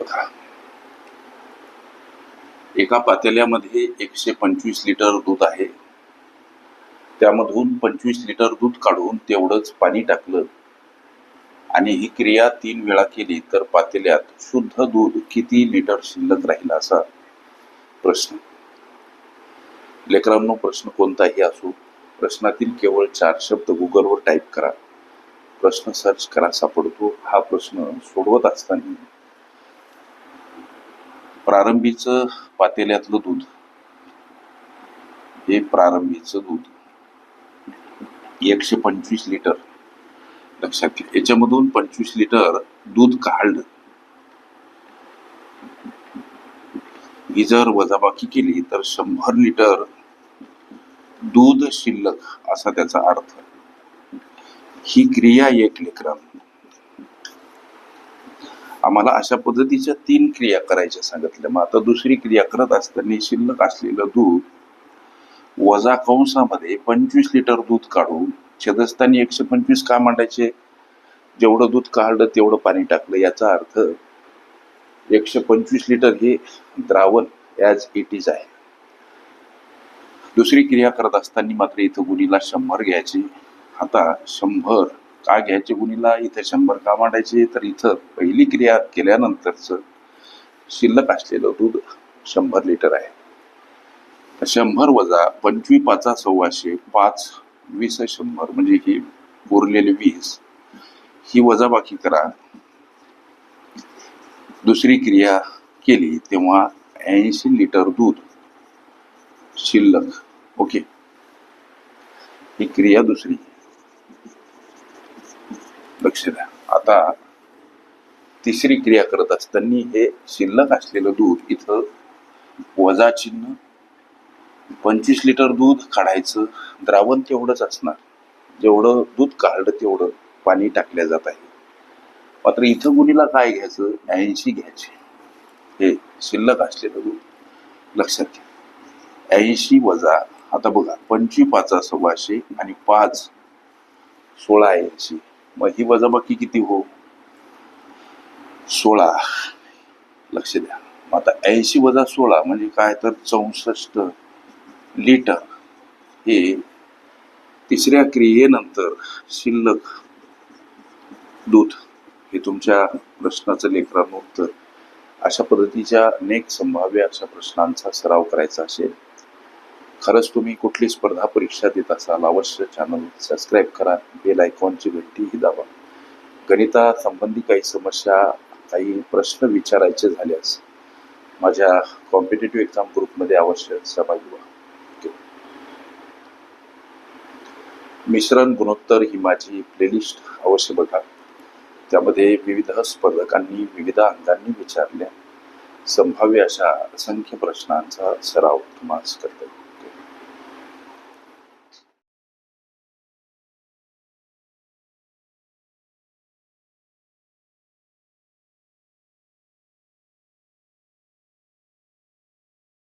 बघा एका पातेल्यामध्ये एकशे पंचवीस लिटर दूध आहे. त्यामधून पंचवीस लिटर दूध काढून तेवढंच पाणी टाकलं. आणि ही क्रिया तीन वेळा केली तर पातेल्यात शुद्ध दूध किती लिटर शिल्लक राहील असा प्रश्न. लेकरांनो प्रश्न कोणताही असो प्रश्नातील केवळ चार शब्द गुगलवर टाईप करा. प्रश्न सर्च करा सापडतो. हा प्रश्न सोडवत असताना प्रारंभीचं पातेल्यातलं दूध. हे प्रारंभीचं दूध. एकशे पंचवीस लिटर. लक्षात घ्या याच्यामधून पंचवीस लिटर दूध काढलं. ही जर वजाबाकी केली तर शंभर लिटर दूध शिल्लक असा त्याचा अर्थ. ही क्रिया एक लेकरा आम्हाला अशा पद्धतीच्या तीन क्रिया करायच्या सांगितल्या. मग आता दुसरी क्रिया करत असताना शिल्लक असलेलं दूध वजा कंसामध्ये पंचवीस लिटर दूध काढून छेदस्थानी एकशे पंचवीस का मांडायचे? जेवढं दूध काढलं तेवढं पाणी टाकलं. याचा अर्थ एकशे पंचवीस लिटर हे द्रावण ॲज इट इज आहे. दुसरी क्रिया करत असताना मात्र इथं गुणीला शंभर घ्यायची. आता शंभर का घ्यायचे गुणीला? इथं शंभर का मांडायचे? तर इथं पहिली क्रिया केल्यानंतरच शिल्लक असलेलं दूध शंभर लिटर आहे. शंभर वजा पंचवी पाचा सव्वाशे पाच वीस शंभर म्हणजे ही उरलेले वीस. ही वजाबाकी करा. दुसरी क्रिया केली तेव्हा ऐंशी लिटर दूध शिल्लक. ओके. ही क्रिया दुसरी. लक्ष द्या आता तिसरी क्रिया करत असताना हे शिल्लक असलेलं दूध इथं वजा चिन्ह पंचवीस लिटर दूध काढायचं द्रावण तेवढंच असणार. जेवढं दूध काढलं तेवढं पाणी टाकल्या जात आहे. मात्र इथं गुणीला काय घ्यायचं? ऐंशी घ्यायचे. हे शिल्लक असलेलं दूध लक्षात घ्या. ऐंशी वजा आता बघा पंचवी पाचा सव्वाशे आणि पाच सोळा ऐंशी. मग ही वजाबाकी किती हो? सोळा. लक्ष द्या. मग आता ऐंशी वजा सोळा म्हणजे काय तर चौसष्ट लिटर. हे तिसऱ्या क्रियेनंतर शिल्लक दूध. हे तुमच्या प्रश्नाचं लेकरांनो उत्तर. अशा पद्धतीच्या अनेक संभाव्य अशा प्रश्नांचा सराव करायचा असेल. खरंच तुम्ही कुठली स्पर्धा परीक्षा देत असाल अवश्य चॅनल सबस्क्राईब करा बेल आयकॉनची घंटीही दाबा. गणिता संबंधी काही समस्या काही प्रश्न विचारायचे झाल्यास माझ्या कॉम्पिटेटिव्ह एक्झाम ग्रुपमध्ये अवश्य सहभागी व्हा. मिश्रण गुणोत्तर ही माझी प्लेलिस्ट अवश्य बघा. त्यामध्ये विविध स्पर्धकांनी विविध अंगांनी विचारल्या. संभाव्य अशा असंख्य प्रश्नांचा सराव तुम्हाला करता